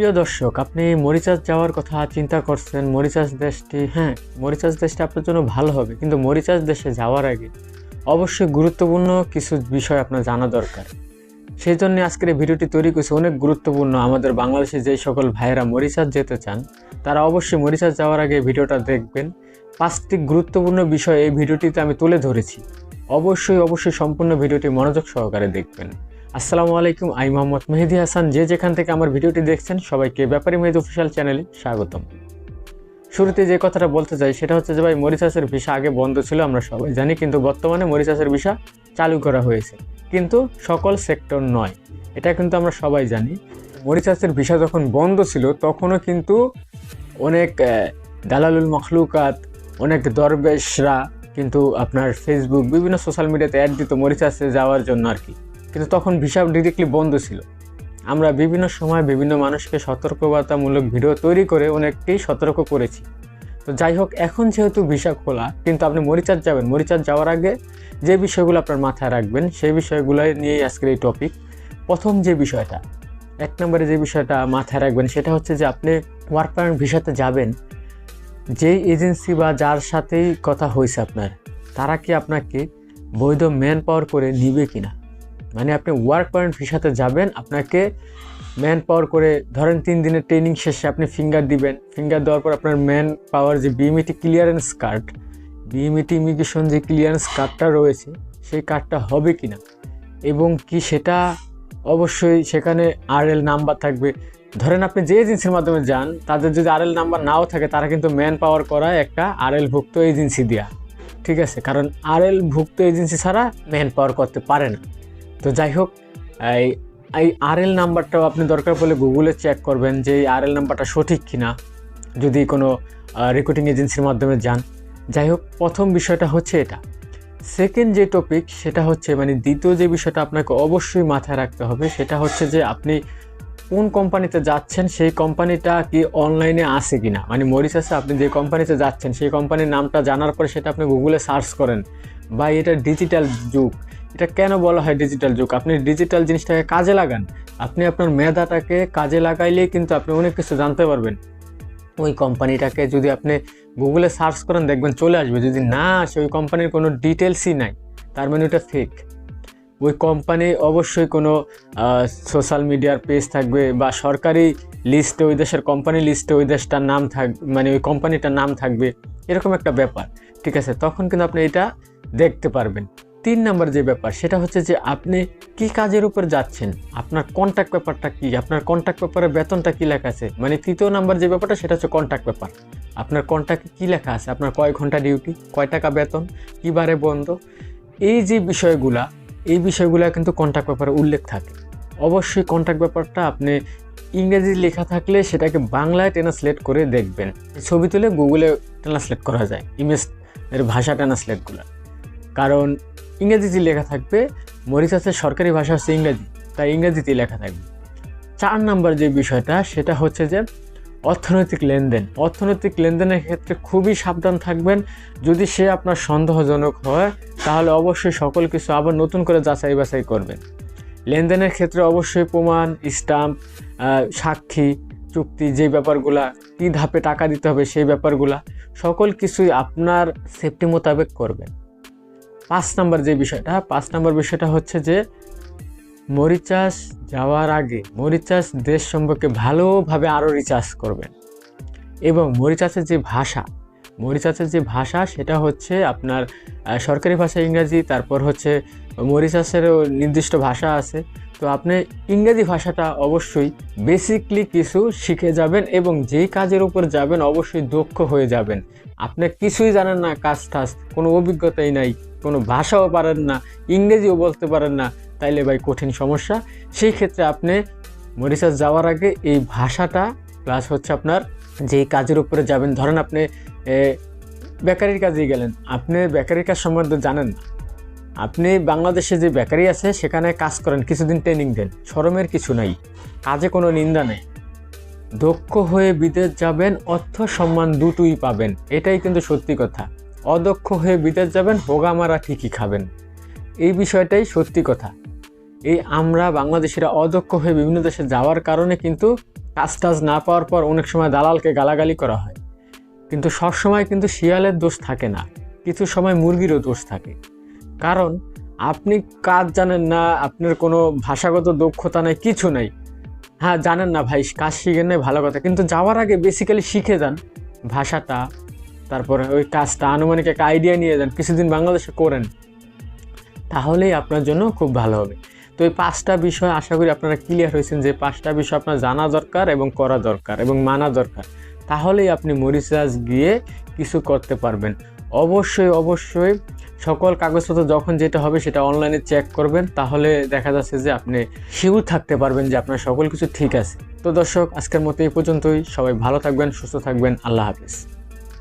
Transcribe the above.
প্রিয় দর্শক, আপনি মরিচাস যাওয়ার কথা চিন্তা করছেন মরিচাস দেশটি হ্যাঁ মরিচাস দেশটি আপনার জন্য ভালো হবে, কিন্তু মরিচাস দেশে যাওয়ার আগে অবশ্যই গুরুত্বপূর্ণ কিছু বিষয় আপনার জানা দরকার। সেই জন্য আজকের এই ভিডিওটি তৈরি করেছে অনেক গুরুত্বপূর্ণ। আমাদের বাংলাদেশে যেই সকল ভাইয়েরা মরিচাস যেতে চান, তারা অবশ্যই মরিচাস যাওয়ার আগে ভিডিওটা দেখবেন। পাঁচটি গুরুত্বপূর্ণ বিষয় এই ভিডিওটিতে আমি তুলে ধরেছি। অবশ্যই অবশ্যই সম্পূর্ণ ভিডিওটি মনোযোগ সহকারে দেখবেন। আসসালামু আলাইকুম আই মোহাম্মদ মেহেদি হাসান। যে যেখান থেকে আমার ভিডিওটি দেখছেন, সবাইকে ব্যাপারী মেহেদি অফিসিয়াল চ্যানেলে স্বাগতম। শুরুতে যে কথাটা বলতে চাই, সেটা হচ্ছে যে ভাই, মরিচাসের ভিসা আগে বন্ধ ছিল, আমরা সবাই জানি, কিন্তু বর্তমানে মরিচাসের ভিসা চালু করা হয়েছে। কিন্তু সকল সেক্টর নয়, এটা কিন্তু আমরা সবাই জানি। মরিচাসের ভিসা যখন বন্ধ ছিল, তখনও কিন্তু অনেক দালালুল মখলুকাত, অনেক দরবেশরা কিন্তু আপনার ফেসবুক বিভিন্ন সোশ্যাল মিডিয়াতে অ্যাড দিত মরিচাসে যাওয়ার জন্য আর কি। কিন্তু তখন ভিসা ডিরেক্টলি বন্ধ ছিল। আমরা বিভিন্ন সময় বিভিন্ন মানুষকে সতর্কবার্তামূলক ভিডিও তৈরি করে অনেককেই সতর্ক করেছি। তো যাই হোক, এখন যেহেতু ভিসা খোলা, কিন্তু আপনি মরিচার যাবেন। মরিচার যাওয়ার আগে যে বিষয়গুলো আপনার মাথায় রাখবেন, সেই বিষয়গুলো নিয়েই আজকের এই টপিক প্রথম যে বিষয়টা, এক নম্বরে যে বিষয়টা মাথায় রাখবেন, সেটা হচ্ছে যে আপনি ওয়ার্ক পারমিট ভিসাতে যাবেন। যেই এজেন্সি বা যার সাথেই কথা হয়েছে আপনার, তারা কি আপনাকে বৈধ ম্যান পাওয়ার করে নিবে কিনা? মানে আপনি ওয়ার্ক পয়েন্ট ভিসাতে যাবেন, আপনাকে ম্যান পাওয়ার করে ধরেন তিন দিনের ট্রেনিং শেষে আপনি ফিঙ্গার দিবেন ফিঙ্গার দেওয়ার পর আপনার ম্যান পাওয়ার যে BMET clearance card BMET immigration যে ক্লিয়ারেন্স কার্ডটা রয়েছে, সেই কার্ডটা হবে কি না এবং কি সেটা অবশ্যই সেখানে আরএল নাম্বার থাকবে। ধরেন আপনি যে এজেন্সির মাধ্যমে যান, তাদের যদি আরএল নাম্বার নাও থাকে, তারা কিন্তু ম্যান পাওয়ার করা একটা আরএল ভুক্ত এজেন্সি দেয়া। ঠিক আছে? কারণ আরএল ভুক্ত এজেন্সি ছাড়া ম্যান পাওয়ার করতে পারে না। তো যাই হোক, এই এই আরএল নাম্বারটাও আপনি দরকার পড়লে গুগলে চেক করবেন যে এই আরএল নাম্বারটা সঠিক কিনা, যদি কোনো রেকর্ডিং এজেন্সির মাধ্যমে যান। যাই হোক, প্রথম বিষয়টা হচ্ছে এটা। সেকেন্ড যে টপিক সেটা হচ্ছে মানে দ্বিতীয় যে বিষয়টা আপনাকে অবশ্যই মাথায় রাখতে হবে, সেটা হচ্ছে যে আপনি কোন কোম্পানিতে যাচ্ছেন, সেই কোম্পানিটা কি অনলাইনে আছে কিনা? মানে মরিসাসে আপনি যে কোম্পানিতে যাচ্ছেন, সেই কোম্পানির নামটা জানার পরে সেটা আপনি গুগলে সার্চ করেন। বা এটা ডিজিটাল যুগ। এটা কেন বলা হয় ডিজিটাল যুগ? আপনি ডিজিটাল জিনিসটাকে কাজে লাগান। আপনি আপনার মেধাটাকে কাজে লাগাইলেই কিন্তু আপনি অনেক কিছু জানতে পারবেন। ওই কোম্পানিটাকে যদি আপনি গুগলে সার্চ করেন, দেখবেন চলে আসবে। যদি না আসে, ওই কোম্পানির কোনো ডিটেলসই নাই। তার মানে ওটা ফেক ওই কোম্পানি অবশ্যই কোনো সোশ্যাল মিডিয়ার পেজ থাকবে বা সরকারি লিস্টে ওই দেশের কোম্পানি লিস্টে ওই দেশটার নাম থাক মানে ওই কোম্পানিটার নাম থাকবে। এরকম একটা ব্যাপার। ঠিক আছে? তখন কিন্তু আপনি এটা দেখতে পারবেন। তিন নাম্বার যে ব্যাপার, সেটা হচ্ছে যে আপনি কি কাজের উপর যাচ্ছেন? আপনার কন্ট্যাক্ট পেপারটা কি? আপনার কন্ট্যাক্ট পেপারে বেতনটা কি লেখা আছে? মানে তৃতীয় নাম্বার যে ব্যাপারটা, সেটা হচ্ছে কন্ট্যাক্ট পেপার আপনার কন্ট্যাক্টে কী লেখা আছে? আপনার কয় ঘণ্টা ডিউটি কয় টাকা বেতন? কী বারে বন্ধ? এই যে বিষয়গুলা, এই বিষয়গুলো কিন্তু কন্ট্যাক্ট পেপারে উল্লেখ থাকে। অবশ্যই কন্ট্যাক্ট ব্যাপারটা আপনি ইংরেজি লেখা থাকলে সেটাকে বাংলায় ট্রান্সলেট করে দেখবেন। ছবি তুলে গুগলে ট্রান্সলেট করা যায় ইমেজ এর ভাষা ট্রান্সলেটগুলো কারণ ইংরেজিতে লেখা থাকবে মরিচাসের সরকারি ভাষা হচ্ছে ইংরেজি, তাই ইংরেজিতেই লেখা থাকবে। চার নাম্বার যে বিষয়টা, সেটা হচ্ছে যে অর্থনৈতিক লেনদেন। অর্থনৈতিক লেনদেনের ক্ষেত্রে খুবই সাবধান থাকবেন। যদি সে আপনার সন্দেহজনক হয়, তাহলে অবশ্যই সকল কিছু আবার নতুন করে যাচাই বাছাই করবেন। লেনদেনের ক্ষেত্রে অবশ্যই প্রমাণ, স্টাম্প সাক্ষী, চুক্তি, যে ব্যাপারগুলা, কী ধাপে টাকা দিতে হবে সেই ব্যাপারগুলা, সকল কিছুই আপনার সেফটি মোতাবেক করবেন। পাঁচ নাম্বার যে বিষয়টা, পাঁচ নাম্বার বিষয়টা হচ্ছে যে মরিচাস যাওয়ার আগে মরিচাস দেশ সম্পর্কে ভালোভাবে আরও রিচার্জ করবেন। এবং মরিচাষের যে ভাষা মরিচাষের যে ভাষা সেটা হচ্ছে আপনার সরকারি ভাষা ইংরাজি, তারপর হচ্ছে মরিচাষেরও নির্দিষ্ট ভাষা আছে। তো আপনি ইংরেজি ভাষাটা অবশ্যই বেসিকলি কিছু শিখে যাবেন এবং যেই কাজের উপর যাবেন অবশ্যই দক্ষ হয়ে যাবেন। আপনি কিছুই জানেন না, কাজ টাজ, কোনো অভিজ্ঞতাই নাই, কোনো ভাষাও পারেন না, ইংরেজিও বলতে পারেন না, তাইলে ভাই কঠিন সমস্যা। সেই ক্ষেত্রে আপনি মরিচাস যাওয়ার আগে এই ভাষাটা প্লাস হচ্ছে আপনার যেই কাজের উপরে যাবেন, ধরেন আপনি বেকারির কাজে গেলেন, আপনি বেকারির কাজ সম্বন্ধে জানেন না। আপনি বাংলাদেশে যে বেকারি আছে, সেখানে কাজ করেন, কিছুদিন ট্রেনিং দেন, শরমের কিছু নাই, কাজে কোনো নিন্দা নেই। দক্ষ হয়ে বিদেশ যাবেন, অর্থ সম্মান দুটোই পাবেন। এটাই কিন্তু সত্যি কথা। অদক্ষ হয়ে বিদেশ যাবেন হোগামারা ঠিকই খাবেন। এই বিষয়টাই সত্যি কথা। এই আমরা বাংলাদেশিরা অদক্ষ হয়ে বিভিন্ন দেশে যাওয়ার কারণে কিন্তু কাজ টাজ না পাওয়ার পর অনেক সময় দালালকে গালাগালি করা হয়। কিন্তু সবসময় কিন্তু শিয়ালের দোষ থাকে না। কিছু সময় মুরগিরও দোষ থাকে। কারণ আপনি কাজ জানেন না, আপনার কোনো ভাষাগত দক্ষতা নেই, কিছু নেই। হ্যাঁ জানেন না ভাই, কাজ শিখে নাই ভালো কথা। কিন্তু যাওয়ার আগে বেসিক্যালি শিখে যান ভাষাটা, তারপরে ওই কাজটা, আনুমানিক একটা আইডিয়া নিয়ে যান, কিছুদিন বাংলাদেশে করেন, তাহলেই আপনার জন্য খুব ভালো হবে। তো এই পাঁচটা বিষয় আশা করি আপনারা ক্লিয়ার হয়েছেন যে পাঁচটা বিষয় আপনার জানা দরকার এবং করা দরকার এবং মানা দরকার। তাহলেই আপনি মরিচার্জ গিয়ে কিছু করতে পারবেন। অবশ্যই অবশ্যই। সকল কাগজপত্র যখন যেটা হবে সেটা অনলাইনে চেক করবেন। তাহলে দেখা যাচ্ছে যে আপনি শিওর থাকতে পারবেন যে আপনার সকল কিছু ঠিক আছে। তো দর্শক, আজকের মতো এই পর্যন্তই। সবাই ভালো থাকবেন, সুস্থ থাকবেন। আল্লাহ হাফিজ।